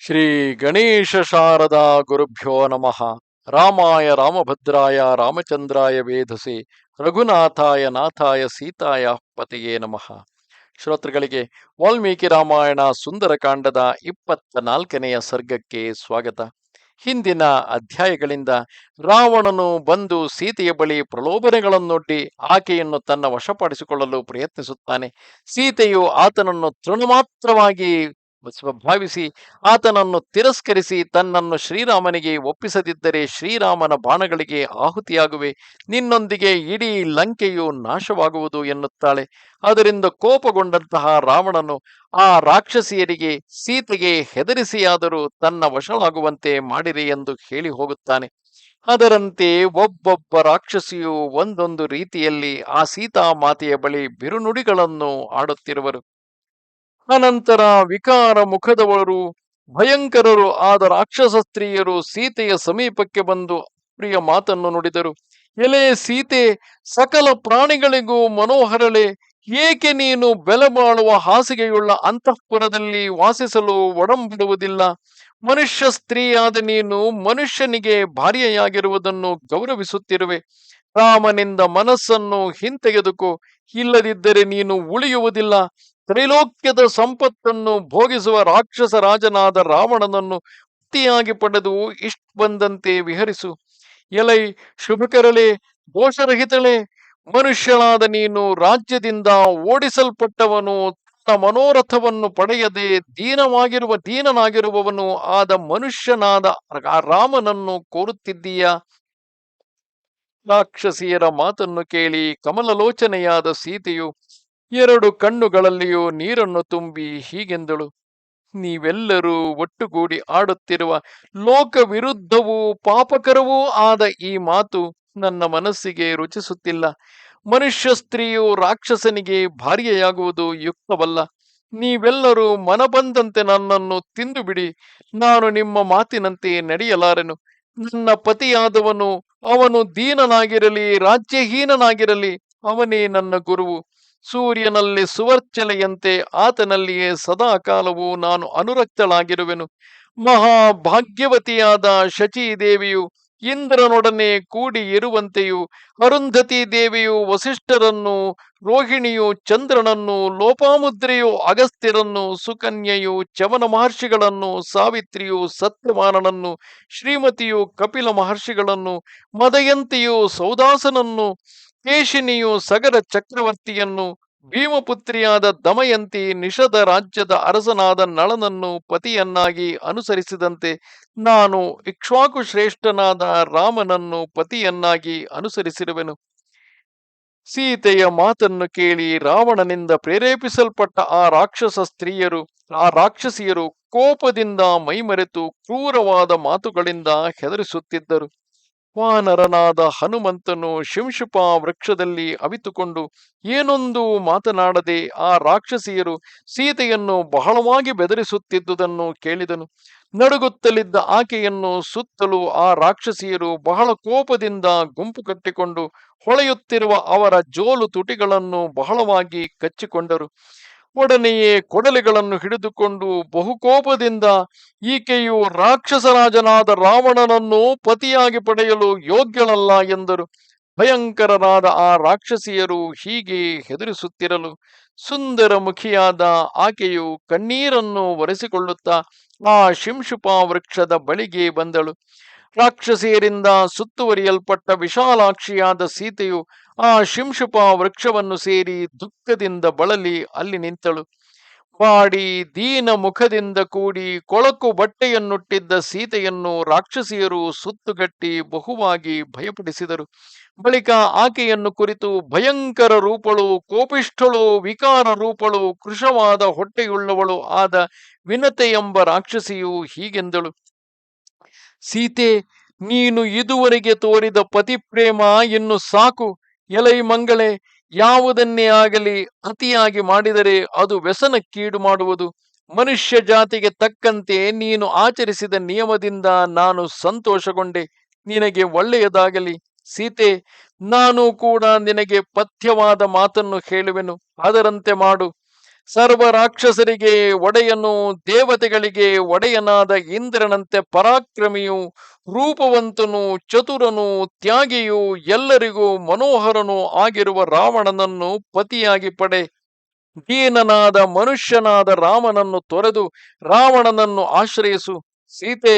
ಶ್ರೀ ಗಣೇಶ ಶಾರದಾ ಗುರುಭ್ಯೋ ನಮಃ. ರಾಮಾಯ ರಾಮಭದ್ರಾಯ ರಾಮಚಂದ್ರಾಯ ವೇಧಸೆ ರಘುನಾಥಾಯ ನಾಥಾಯ ಸೀತಾಯ ಪತಿಯೇ ನಮಃ. ಶ್ರೋತೃಗಳಿಗೆ ವಾಲ್ಮೀಕಿ ರಾಮಾಯಣ ಸುಂದರಕಾಂಡದ ಇಪ್ಪತ್ತ ನಾಲ್ಕನೆಯ ಸರ್ಗಕ್ಕೆ ಸ್ವಾಗತ. ಹಿಂದಿನ ಅಧ್ಯಾಯಗಳಿಂದ ರಾವಣನು ಬಂದು ಸೀತೆಯ ಬಳಿ ಪ್ರಲೋಭನೆಗಳನ್ನೊಡ್ಡಿ ಆಕೆಯನ್ನು ತನ್ನ ವಶಪಡಿಸಿಕೊಳ್ಳಲು ಪ್ರಯತ್ನಿಸುತ್ತಾನೆ. ಸೀತೆಯು ಆತನನ್ನು ತೃಣಮಾತ್ರವಾಗಿ ಭಾವಿಸಿ ಆತನನ್ನು ತಿರಸ್ಕರಿಸಿ ತನ್ನನ್ನು ಶ್ರೀರಾಮನಿಗೆ ಒಪ್ಪಿಸದಿದ್ದರೆ ಶ್ರೀರಾಮನ ಬಾಣಗಳಿಗೆ ಆಹುತಿಯಾಗುವೆ. ನಿನ್ನೊಂದಿಗೆ ಇಡೀ ಲಂಕೆಯು ನಾಶವಾಗುವುದು ಎನ್ನುತ್ತಾಳೆ. ಅದರಿಂದ ಕೋಪಗೊಂಡಂತಹ ರಾವಣನು ಆ ರಾಕ್ಷಸಿಯರಿಗೆ ಸೀತೆಗೆ ಹೆದರಿಸಿಯಾದರೂ ತನ್ನ ವಶವಾಗುವಂತೆ ಮಾಡಿರಿ ಎಂದು ಹೇಳಿ ಹೋಗುತ್ತಾನೆ. ಅದರಂತೆ ಒಬ್ಬೊಬ್ಬ ರಾಕ್ಷಸಿಯು ಒಂದೊಂದು ರೀತಿಯಲ್ಲಿ ಆ ಸೀತಾ ಮಾತೆಯ ಬಳಿ ಬಿರುನುಡಿಗಳನ್ನು ಆಡುತ್ತಿರುವರು. ಅನಂತರ ವಿಕಾರ ಮುಖದವರು ಭಯಂಕರರು ಆದ ರಾಕ್ಷಸ ಸ್ತ್ರೀಯರು ಸೀತೆಯ ಸಮೀಪಕ್ಕೆ ಬಂದು ಪ್ರಿಯ ಮಾತನ್ನು ನುಡಿದರು. ಎಲೆ ಸೀತೆ, ಸಕಲ ಪ್ರಾಣಿಗಳಿಗೂ ಮನೋಹರಳೆ, ಏಕೆ ನೀನು ಬೆಲೆ ಬಾಳುವ ಹಾಸಿಗೆಯುಳ್ಳ ಅಂತಃಪುರದಲ್ಲಿ ವಾಸಿಸಲು ಒಡಂಬಿಡುವುದಿಲ್ಲ? ಮನುಷ್ಯ ಸ್ತ್ರೀಯಾದ ನೀನು ಮನುಷ್ಯನಿಗೆ ಭಾರ್ಯೆಯಾಗಿರುವುದನ್ನು ಗೌರವಿಸುತ್ತಿರುವೆ. ರಾಮನಿಂದ ಮನಸ್ಸನ್ನು ಹಿಂತೆಗೆದುಕೋ. ಇಲ್ಲದಿದ್ದರೆ ನೀನು ಉಳಿಯುವುದಿಲ್ಲ. ತ್ರೈಲೋಕ್ಯದ ಸಂಪತ್ತನ್ನು ಭೋಗಿಸುವ ರಾಕ್ಷಸ ರಾಜನಾದ ರಾವಣನನ್ನು ಪತಿಯಾಗಿ ಪಡೆದು ಇಷ್ಟ ಬಂದಂತೆ ವಿಹರಿಸು. ಎಲೈ, ಶುಭಕರಳೆ, ದೋಷರಹಿತಳೆ ಮನುಷ್ಯನಾದ ನೀನು ರಾಜ್ಯದಿಂದ ಓಡಿಸಲ್ಪಟ್ಟವನು, ತನ್ನ ಮನೋರಥವನ್ನು ಪಡೆಯದೆ ದೀನವಾಗಿರುವ, ದೀನನಾಗಿರುವವನು ಆದ ಮನುಷ್ಯನಾದ ರಾಮನನ್ನು ಕೋರುತ್ತಿದ್ದೀಯಾ? ರಾಕ್ಷಸಿಯರ ಮಾತನ್ನು ಕೇಳಿ ಕಮಲಲೋಚನೆಯಾದ ಸೀತೆಯು ಎರಡು ಕಣ್ಣುಗಳಲ್ಲಿಯೂ ನೀರನ್ನು ತುಂಬಿ ಹೀಗೆಂದಳು, ನೀವೆಲ್ಲರೂ ಒಟ್ಟುಗೂಡಿ ಆಡುತ್ತಿರುವ ಲೋಕ ವಿರುದ್ಧವೂ ಪಾಪಕರವೂ ಆದ ಈ ಮಾತು ನನ್ನ ಮನಸ್ಸಿಗೆ ರುಚಿಸುತ್ತಿಲ್ಲ. ಮನುಷ್ಯ ಸ್ತ್ರೀಯು ರಾಕ್ಷಸನಿಗೆ ಭಾರ್ಯೆಯಾಗುವುದು ಯುಕ್ತವಲ್ಲ. ನೀವೆಲ್ಲರೂ ಮನಬಂದಂತೆ ನನ್ನನ್ನು ತಿಂದು ಬಿಡಿ ನಾನು ನಿಮ್ಮ ಮಾತಿನಂತೆ ನಡೆಯಲಾರೆನು. ನನ್ನ ಪತಿಯಾದವನು ಅವನು ದೀನನಾಗಿರಲಿ, ರಾಜ್ಯಹೀನನಾಗಿರಲಿ, ಅವನೇ ನನ್ನ ಗುರುವು. ಸೂರ್ಯನಲ್ಲಿ ಸುವರ್ಚಲೆಯಂತೆ ಆತನಲ್ಲಿಯೇ ಸದಾ ಕಾಲವು ನಾನು ಅನುರಕ್ತಳಾಗಿರುವೆನು. ಮಹಾಭಾಗ್ಯವತಿಯಾದ ಶಚೀ ದೇವಿಯು ಇಂದ್ರನೊಡನೆ ಕೂಡಿ ಇರುವಂತೆಯೂ ಅರುಂಧತಿ ದೇವಿಯು ವಸಿಷ್ಠರನ್ನು, ರೋಹಿಣಿಯು ಚಂದ್ರನನ್ನು, ಲೋಪಾಮುದ್ರೆಯು ಅಗಸ್ತ್ಯರನ್ನು, ಸುಕನ್ಯೆಯು ಚವನ ಮಹರ್ಷಿಗಳನ್ನು, ಸಾವಿತ್ರಿಯು ಸತ್ಯಮಾನನನ್ನು ಶ್ರೀಮತಿಯು ಕಪಿಲ ಮಹರ್ಷಿಗಳನ್ನು, ಮದಯಂತಿಯು ಸೌದಾಸನನ್ನು, ಕೇಶಿನಿಯು ಸಗರ ಚಕ್ರವರ್ತಿಯನ್ನು ಭೀಮಪುತ್ರಿಯಾದ ದಮಯಂತಿ ನಿಷದ ರಾಜ್ಯದ ಅರಸನಾದ ನಳನನ್ನು ಪತಿಯನ್ನಾಗಿ ಅನುಸರಿಸಿದಂತೆ ನಾನು ಇಕ್ಷ್ವಾಕು ಶ್ರೇಷ್ಠನಾದ ರಾಮನನ್ನು ಪತಿಯನ್ನಾಗಿ ಅನುಸರಿಸಿರುವೆನು. ಸೀತೆಯ ಮಾತನ್ನು ಕೇಳಿ ರಾವಣನಿಂದ ಪ್ರೇರೇಪಿಸಲ್ಪಟ್ಟ ಆ ರಾಕ್ಷಸ ಸ್ತ್ರೀಯರು, ಆ ರಾಕ್ಷಸಿಯರು ಕೋಪದಿಂದ ಮೈಮರೆತು ಕ್ರೂರವಾದ ಮಾತುಗಳಿಂದ ಹೆದರಿಸುತ್ತಿದ್ದರು. ವಾನರನಾದ ಹನುಮಂತನು ಶಿಂಶುಪ ವೃಕ್ಷದಲ್ಲಿ ಅವಿತುಕೊಂಡು, ಏನೊಂದು ಮಾತನಾಡದೆ ಆ ರಾಕ್ಷಸಿಯರು ಸೀತೆಯನ್ನು ಬಹಳವಾಗಿ ಬೆದರಿಸುತ್ತಿದ್ದುದನ್ನು ಕೇಳಿದನು. ನಡುಗುತ್ತಲಿದ್ದ ಆಕೆಯನ್ನು ಸುತ್ತಲೂ ಆ ರಾಕ್ಷಸಿಯರು ಬಹಳ ಕೋಪದಿಂದ ಗುಂಪು ಕಟ್ಟಿಕೊಂಡು ಹೊಳೆಯುತ್ತಿರುವ ಅವರ ಜೋಲು ತುಟಿಗಳನ್ನು ಬಹಳವಾಗಿ ಕಚ್ಚಿಕೊಂಡರು. ಒಡನೆಯೇ ಕೊಡಲಿಗಳನ್ನು ಹಿಡಿದುಕೊಂಡು ಬಹುಕೋಪದಿಂದ ಈಕೆಯು ರಾಕ್ಷಸರಾಜನಾದ ರಾವಣನನ್ನು ಪತಿಯಾಗಿ ಪಡೆಯಲು ಯೋಗ್ಯಳಲ್ಲ ಎಂದರು. ಭಯಂಕರರಾದ ಆ ರಾಕ್ಷಸಿಯರು ಹೀಗೆ ಹೆದರಿಸುತ್ತಿರಲು ಸುಂದರ ಮುಖಿಯಾದ ಆಕೆಯು ಕಣ್ಣೀರನ್ನು ಒರೆಸಿಕೊಳ್ಳುತ್ತಾ ಆ ಶಿಂಶುಪ ವೃಕ್ಷದ ಬಳಿಗೆ ಬಂದಳು. ರಾಕ್ಷಸಿಯರಿಂದ ಸುತ್ತುವರಿಯಲ್ಪಟ್ಟ ವಿಶಾಲಾಕ್ಷಿಯಾದ ಸೀತೆಯು ಆ ಶಿಂಶುಪ ವೃಕ್ಷವನ್ನು ಸೇರಿ ದುಃಖದಿಂದ ಬಳಲಿ, ಅಲ್ಲಿ ನಿಂತಳು. ಬಾಡಿ ದೀನ ಮುಖದಿಂದ ಕೂಡಿ ಕೊಳಕು ಬಟ್ಟೆಯನ್ನುಟ್ಟಿದ್ದ ಸೀತೆಯನ್ನು ರಾಕ್ಷಸಿಯರು ಸುತ್ತುಗಟ್ಟಿ ಬಹುವಾಗಿ ಭಯಪಡಿಸಿದರು. ಬಳಿಕ ಆಕೆಯನ್ನು ಕುರಿತು ಭಯಂಕರ ರೂಪಳು, ಕೋಪಿಷ್ಠಳು, ವಿಕಾರ ರೂಪಳು, ಕೃಶವಾದ ಹೊಟ್ಟೆಯುಳ್ಳವಳು ಆದ ವಿನತೆ ಎಂಬ ರಾಕ್ಷಸಿಯು ಹೀಗೆಂದಳು. ಸೀತೆ, ನೀನು ಇದುವರೆಗೆ ತೋರಿದ ಪತಿಪ್ರೇಮ ಇನ್ನು ಸಾಕು. ಎಲೈ ಮಂಗಳೆ, ಯಾವುದನ್ನೇ ಆಗಲಿ ಅತಿಯಾಗಿ ಮಾಡಿದರೆ ಅದು ವ್ಯಸನಕ್ಕೀಡು ಮಾಡುವುದು. ಮನುಷ್ಯ ಜಾತಿಗೆ ತಕ್ಕಂತೆ ನೀನು ಆಚರಿಸಿದ ನಿಯಮದಿಂದ ನಾನು ಸಂತೋಷಗೊಂಡೆ. ನಿನಗೆ ಒಳ್ಳೆಯದಾಗಲಿ. ಸೀತೆ, ನಾನು ಕೂಡ ನಿನಗೆ ಪಥ್ಯವಾದ ಮಾತನ್ನು ಹೇಳುವೆನು. ಅದರಂತೆ ಮಾಡು. ಸರ್ವ ರಾಕ್ಷಸರಿಗೆ ಒಡೆಯನು, ದೇವತೆಗಳಿಗೆ ಒಡೆಯನಾದ ಇಂದ್ರನಂತೆ ಪರಾಕ್ರಮಿಯು, ರೂಪವಂತನು, ಚತುರನು, ತ್ಯಾಗಿಯು ಎಲ್ಲರಿಗೂ ಮನೋಹರನು ಆಗಿರುವ ರಾವಣನನ್ನು ಪತಿಯಾಗಿ ಪಡೆ. ದೀನನಾದ ಮನುಷ್ಯನಾದ ರಾಮನನ್ನು ತೊರೆದು ರಾವಣನನ್ನು ಆಶ್ರಯಿಸು. ಸೀತೆ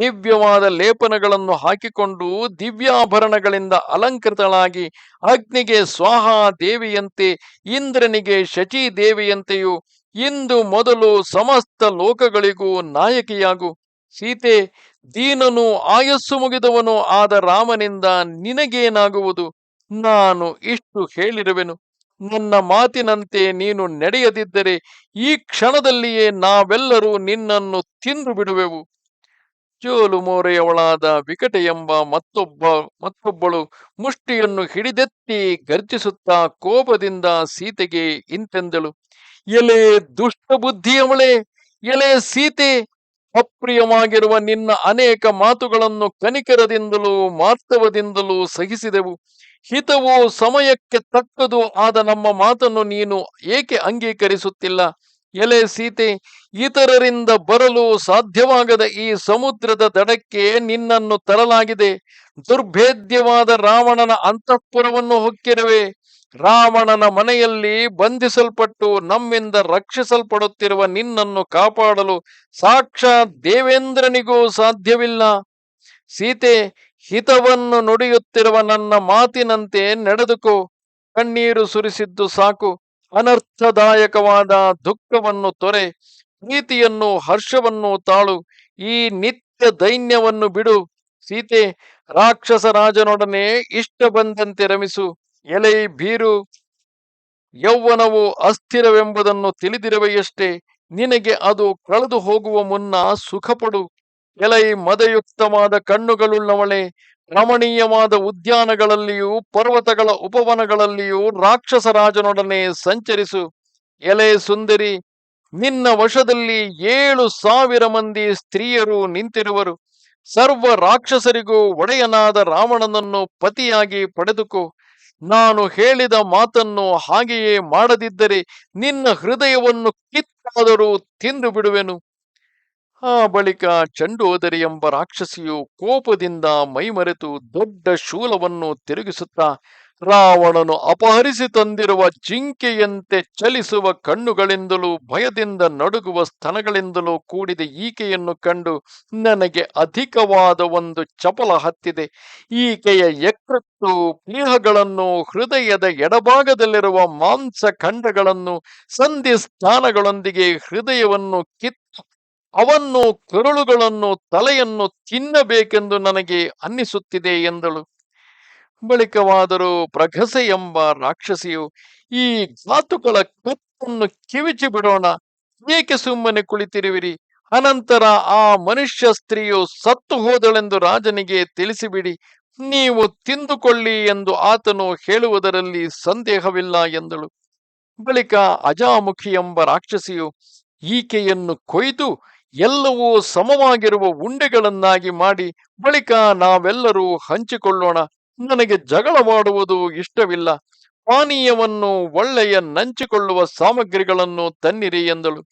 ದಿವ್ಯವಾದ ಲೇಪನಗಳನ್ನು ಹಾಕಿಕೊಂಡು ದಿವ್ಯಾಭರಣಗಳಿಂದ ಅಲಂಕೃತಳಾಗಿ ಅಗ್ನಿಗೆ ಸ್ವಾಹ ದೇವಿಯಂತೆ, ಇಂದ್ರನಿಗೆ ಶಚಿ ದೇವಿಯಂತೆಯೂ ಇಂದು ಮೊದಲು ಸಮಸ್ತ ಲೋಕಗಳಿಗೂ ನಾಯಕಿಯಾಗು. ಸೀತೆ, ದೀನನು ಆಯಸ್ಸು ಮುಗಿದವನು, ಆದ ರಾಮನಿಂದ ನಿನಗೇನಾಗುವುದು? ನಾನು ಇಷ್ಟು ಹೇಳಿರುವೆನು. ನನ್ನ ಮಾತಿನಂತೆ ನೀನು ನಡೆಯದಿದ್ದರೆ ಈ ಕ್ಷಣದಲ್ಲಿಯೇ ನಾವೆಲ್ಲರೂ ನಿನ್ನನ್ನು ತಿಂದು ಬಿಡುವೆವು. ಚೋಲು ಮೋರೆಯವಳಾದ ವಿಕಟ ಎಂಬ ಮತ್ತೊಬ್ಬ, ಮತ್ತೊಬ್ಬಳು ಮುಷ್ಟಿಯನ್ನು ಹಿಡಿದೆತ್ತಿ ಗರ್ಜಿಸುತ್ತಾ ಕೋಪದಿಂದ ಸೀತೆಗೆ ಇಂತೆಂದಳು, ಎಲೆ ದುಷ್ಟ ಬುದ್ಧಿಯವಳೆ, ಎಲೆ ಸೀತೆ, ಅಪ್ರಿಯವಾಗಿರುವ ನಿನ್ನ ಅನೇಕ ಮಾತುಗಳನ್ನು ಕನಿಕರದಿಂದಲೂ ಮಾರ್ತವದಿಂದಲೂ ಸಹಿಸಿದೆವು. ಹಿತವು ಸಮಯಕ್ಕೆ ತಕ್ಕದು ಆದ ನಮ್ಮ ಮಾತನ್ನು ನೀನು ಏಕೆ ಅಂಗೀಕರಿಸುತ್ತಿಲ್ಲ? ಎಲೆ ಸೀತೆ ಇತರರಿಂದ ಬರಲು ಸಾಧ್ಯವಾಗದ ಈ ಸಮುದ್ರದ ದಡಕ್ಕೆ ನಿನ್ನನ್ನು ತರಲಾಗಿದೆ. ದುರ್ಭೇದ್ಯವಾದ ರಾವಣನ ಅಂತಃಪುರವನ್ನು ಹೊಕ್ಕಿರುವೆ. ರಾವಣನ ಮನೆಯಲ್ಲಿ ಬಂಧಿಸಲ್ಪಟ್ಟು ನಮ್ಮಿಂದ ರಕ್ಷಿಸಲ್ಪಡುತ್ತಿರುವ ನಿನ್ನನ್ನು ಕಾಪಾಡಲು ಸಾಕ್ಷಾತ್ ದೇವೇಂದ್ರನಿಗೂ ಸಾಧ್ಯವಿಲ್ಲ. ಸೀತೆ, ಹಿತವನ್ನು ನುಡಿಯುತ್ತಿರುವ ನನ್ನ ಮಾತಿನಂತೆ ನಡೆದುಕೋ. ಕಣ್ಣೀರು ಸುರಿಸಿದ್ದು ಸಾಕು. ಅನರ್ಥದಾಯಕವಾದ ದುಃಖವನ್ನು ತೊರೆ, ಪ್ರೀತಿಯನ್ನು, ಹರ್ಷವನ್ನು ತಾಳು, ಈ ನಿತ್ಯ ದೈನ್ಯವನ್ನು ಬಿಡು. ಸೀತೆ, ರಾಕ್ಷಸ ರಾಜನೊಡನೆ ಇಷ್ಟ ಬಂದಂತೆ ರಮಿಸು, ಎಲೆ ಬೀರು. ಯೌವನವು ಅಸ್ಥಿರವೆಂಬುದನ್ನು ತಿಳಿದಿರುವೆಯಷ್ಟೇ, ನಿನಗೆ ಅದು ಕಳೆದು ಹೋಗುವ ಮುನ್ನ ಸುಖಪಡು. ಎಲೈ ಮದಯುಕ್ತವಾದ ಕಣ್ಣುಗಳುಳ್ಳವಳೆ, ರಮಣೀಯವಾದ ಉದ್ಯಾನಗಳಲ್ಲಿಯೂ, ಪರ್ವತಗಳ ಉಪವನಗಳಲ್ಲಿಯೂ ರಾಕ್ಷಸ ರಾಜನೊಡನೆ ಸಂಚರಿಸು. ಎಲೆ ಸುಂದರಿ, ನಿನ್ನ ವಶದಲ್ಲಿ ಏಳು ಸಾವಿರ ಮಂದಿ ಸ್ತ್ರೀಯರು ನಿಂತಿರುವರು. ಸರ್ವ ರಾಕ್ಷಸರಿಗೂ ಒಡೆಯನಾದ ರಾವಣನನ್ನು ಪತಿಯಾಗಿ ಪಡೆದುಕೋ. ನಾನು ಹೇಳಿದ ಮಾತನ್ನು ಹಾಗೆಯೇ ಮಾಡದಿದ್ದರೆ ನಿನ್ನ ಹೃದಯವನ್ನು ಕಿತ್ತಾದರೂ ತಿಂದು ಬಿಡುವೆನು ಆ ಬಳಿಕ ಚಂಡೋದರಿ ಎಂಬ ರಾಕ್ಷಸಿಯು ಕೋಪದಿಂದ ಮೈಮರೆತು ದೊಡ್ಡ ಶೂಲವನ್ನು ತಿರುಗಿಸುತ್ತಾ ರಾವಣನು ಅಪಹರಿಸಿ ತಂದಿರುವ ಜಿಂಕೆಯಂತೆ ಚಲಿಸುವ ಕಣ್ಣುಗಳಿಂದಲೂ ಭಯದಿಂದ ನಡುಗುವ ಸ್ತನಗಳಿಂದಲೂ ಕೂಡಿದ ಈಕೆಯನ್ನು ಕಂಡು ನನಗೆ ಅಧಿಕವಾದ ಒಂದು ಚಪಲ ಹತ್ತಿದೆ. ಈಕೆಯ ಯಕೃತ್ತು ಪ್ಲೀಹಗಳನ್ನು ಹೃದಯದ ಎಡಭಾಗದಲ್ಲಿರುವ ಮಾಂಸ ಖಂಡಗಳನ್ನು ಸಂಧಿ ಸ್ಥಾನಗಳೊಂದಿಗೆ ಹೃದಯವನ್ನು ಕಿತ್ತು ಅವನ್ನು, ಕರುಳುಗಳನ್ನು, ತಲೆಯನ್ನು ತಿನ್ನಬೇಕೆಂದು ನನಗೆ ಅನ್ನಿಸುತ್ತಿದೆ ಎಂದಳು. ಬಳಿಕವಾದರೂ ಪ್ರಘಸೆ ಎಂಬ ರಾಕ್ಷಸಿಯು, ಈ ಧಾತುಗಳ ಕತ್ತನ್ನು ಕಿವಿಚಿ ಬಿಡೋಣ, ಏಕೆ ಸುಮ್ಮನೆ ಕುಳಿತಿರುವಿರಿ? ಅನಂತರ ಆ ಮನುಷ್ಯ ಸ್ತ್ರೀಯು ಸತ್ತು ಹೋದಳೆಂದು ರಾಜನಿಗೆ ತಿಳಿಸಿಬಿಡಿ, ನೀವು ತಿಂದುಕೊಳ್ಳಿ ಎಂದು ಆತನು ಹೇಳುವುದರಲ್ಲಿ ಸಂದೇಹವಿಲ್ಲ ಎಂದಳು. ಬಳಿಕ ಅಜಾಮುಖಿ ಎಂಬ ರಾಕ್ಷಸಿಯು, ಈಕೆಯನ್ನು ಕೊಯ್ದು ಎಲ್ಲವೂ ಸಮವಾಗಿರುವ ಉಂಡೆಗಳನ್ನಾಗಿ ಮಾಡಿ ಬಳಿಕ ನಾವೆಲ್ಲರೂ ಹಂಚಿಕೊಳ್ಳೋಣ. ನನಗೆ ಜಗಳವಾಡುವುದು ಇಷ್ಟವಿಲ್ಲ. ಪಾನೀಯವನ್ನು ಒಳ್ಳೆಯ ನಂಚಿಕೊಳ್ಳುವ ಸಾಮಗ್ರಿಗಳನ್ನು ತನ್ನಿರಿ ಎಂದಳು.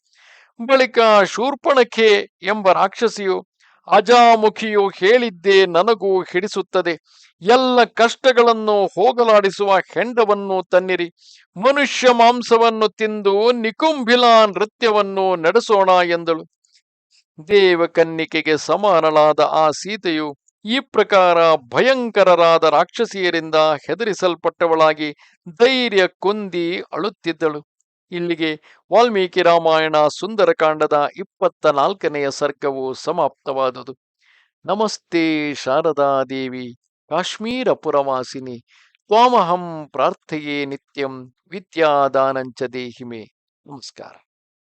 ಬಳಿಕ ಶೂರ್ಪಣಖೆ ಎಂಬ ರಾಕ್ಷಸಿಯು ಅಜಾಮುಖಿಯು ಹೇಳಿದ್ದೇ ನನಗೂ ಹಿಡಿಸುತ್ತದೆ. ಎಲ್ಲ ಕಷ್ಟಗಳನ್ನು ಹೋಗಲಾಡಿಸುವ ಹೆಂಡವನ್ನು ತನ್ನಿರಿ. ಮನುಷ್ಯ ಮಾಂಸವನ್ನು ತಿಂದು ನಿಕುಂಭಿಲಾ ನೃತ್ಯವನ್ನು ನಡೆಸೋಣ ಎಂದಳು. ದೇವಕನ್ನಿಕೆಗೆ ಸಮಾನಳಾದ ಆ ಸೀತೆಯು ಈ ಪ್ರಕಾರ ಭಯಂಕರರಾದ ರಾಕ್ಷಸಿಯರಿಂದ ಹೆದರಿಸಲ್ಪಟ್ಟವಳಾಗಿ ಧೈರ್ಯ ಕೊಂದಿ ಅಳುತ್ತಿದ್ದಳು. ಇಲ್ಲಿಗೆ ವಾಲ್ಮೀಕಿ ರಾಮಾಯಣ ಸುಂದರಕಾಂಡದ ಇಪ್ಪತ್ತ ನಾಲ್ಕನೆಯ ಸರ್ಗವು ಸಮಾಪ್ತವಾದುದು. ನಮಸ್ತೆ ಶಾರದಾದೇವಿ ಕಾಶ್ಮೀರ ಪುರವಾಸಿನಿ ತ್ವಾಮಹಂ ಪ್ರಾರ್ಥೆಯೇ ನಿತ್ಯಂ ವಿದ್ಯಾದಾನಂಚ ದೇಹಿಮೆ. ನಮಸ್ಕಾರ.